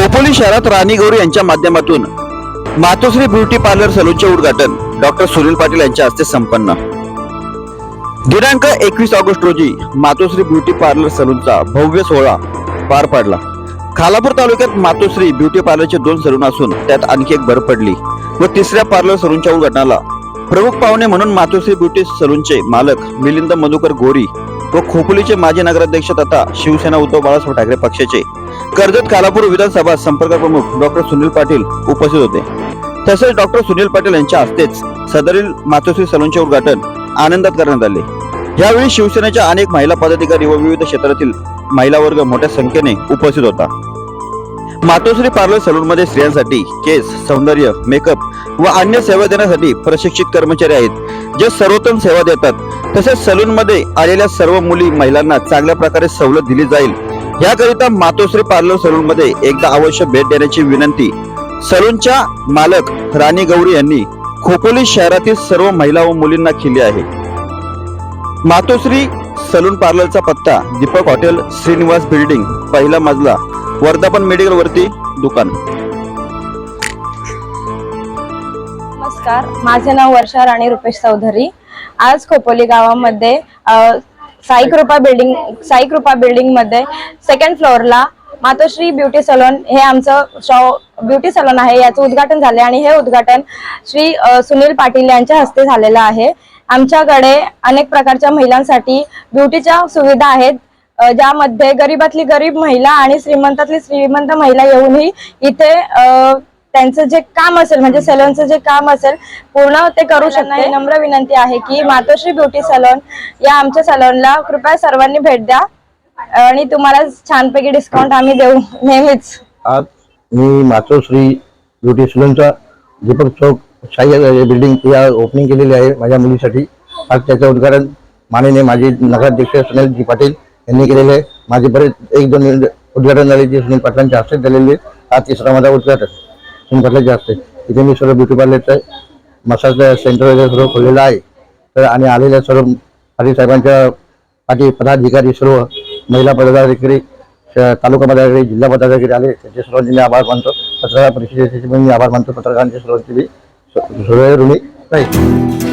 खोपोली शहरात राणी गौरी यांच्या माध्यमातून मातोश्री ब्युटी पार्लर सलूनचे उद्घाटन डॉक्टर सुनील पाटील यांच्या हस्ते संपन्न. दिनांक एकवीस ऑगस्ट रोजी मातोश्री ब्युटी पार्लर सलूनचा भव्य सोहळा पार पडला. खालापूर तालुक्यात मातोश्री ब्युटी पार्लरचे दोन सलून असून त्यात आणखी एक भर पडली व तिसऱ्या पार्लर सलूनच्या उद्घाटनाला प्रमुख पाहुणे म्हणून मातोश्री ब्युटी सलूनचे मालक मिलिंद मधुकर गोरी व खोपोलीचे माजी नगराध्यक्ष तथा शिवसेना उद्धव बाळासाहेब ठाकरे पक्षाचे कर्जत कालापूर विधानसभा संपर्क प्रमुख डॉक्टर सुनील पाटील उपस्थित होते. तसेच डॉक्टर सुनील पाटील यांच्या हस्तेच सदरील मातोश्री सलोनचे उद्घाटन आनंदात करण्यात आले. यावेळी शिवसेनेच्या अनेक महिला पदाधिकारी व विविध क्षेत्रातील महिला वर्ग मोठ्या संख्येने उपस्थित होता. मातोश्री पार्लर सलून मध्ये स्त्रियांसाठी केस सौंदर्य मेकअप व अन्य सेवा देण्यासाठी प्रशिक्षित कर्मचारी आहेत जे सर्वोत्तम सेवा देतात. तसेच सलून मध्ये आलेल्या सर्व मुली महिलांना चांगल्या प्रकारे सवलत दिली जाईल याकरिता मातोश्री पार्लर सलून मध्ये एकदा अवश्य भेट देण्याची विनंती. सलूनच्या मालक राणी गौरी यांनी खोपोली शहरातील सर्व महिला व मुलींना केली आहे. मातोश्री सलून पार्लरचा पत्ता दीपक हॉटेल श्रीनिवास बिल्डिंग पहिला मजला वर्धापन मेडिकल वरती दुकान. नमस्कार माझे नाव वर्षा राणी रुपेश चौधरी. आज खोपोली गावामध्ये साई कृपा बिल्डिंग साई कृपा बिल्डिंगमध्ये सेकंड फ्लोअरला मातोश्री ब्युटी सलून हे आमचं शॉ ब्युटी सलून आहे. याचं उद्घाटन झाले आणि हे उद्घाटन श्री सुनील पाटील यांच्या हस्ते झालेलं आहे. आमच्याकडे अनेक प्रकारच्या महिलांसाठी ब्युटीच्या सुविधा आहेत ज्यामध्ये गरीबातली गरीब महिला आणि श्रीमंतातली श्रीमंत महिला येऊनही इथे त्यांचं जे काम असेल म्हणजे सलूनचं जे काम असेल पूर्ण ते करू शकते. नम्र विनंती आहे की मातोश्री ब्युटी सलून या आमच्या सलूनला कृपया सर्वांनी भेट द्या. आणि तुम्हाला छानपैकी डिस्काउंट आम्ही देऊ नेहमीच. आज मी मातोश्री ब्युटी सलूनचा दीपक चौक शाही बिल्डिंग या ओपनिंग केलेली आहे माझ्या मुलीसाठी. आज त्याचं उद्घाटन माननीय माजी नगराध्यक्ष सुनीलजी पाटील यांनी केलेले आहे. माझे बरेच एक दोन उद्घाटन झाले जे सुनील पाटलांच्या हस्ते झालेले हा तिसरा माझा उद्घाटन. सुनील पाटलांच्या हस्ते तिथे मी सर्व ब्युटी पार्लरचं मसाज सेंटर वगैरे सर्व खोललेलं आहे. तर आणि आलेल्या सर्व पाटील साहेबांच्या पाठी पदाधिकारी सर्व महिला पदाधिकारी श- तालुका पदाधिकारी जिल्हा पदाधिकारी आले त्यांचे सर्वांचे मी आभार मानतो. पत्रकार परिषदेचे मी आभार मानतो. पत्रकारांचे सर्वांचे मी सर्व ऋणी नाही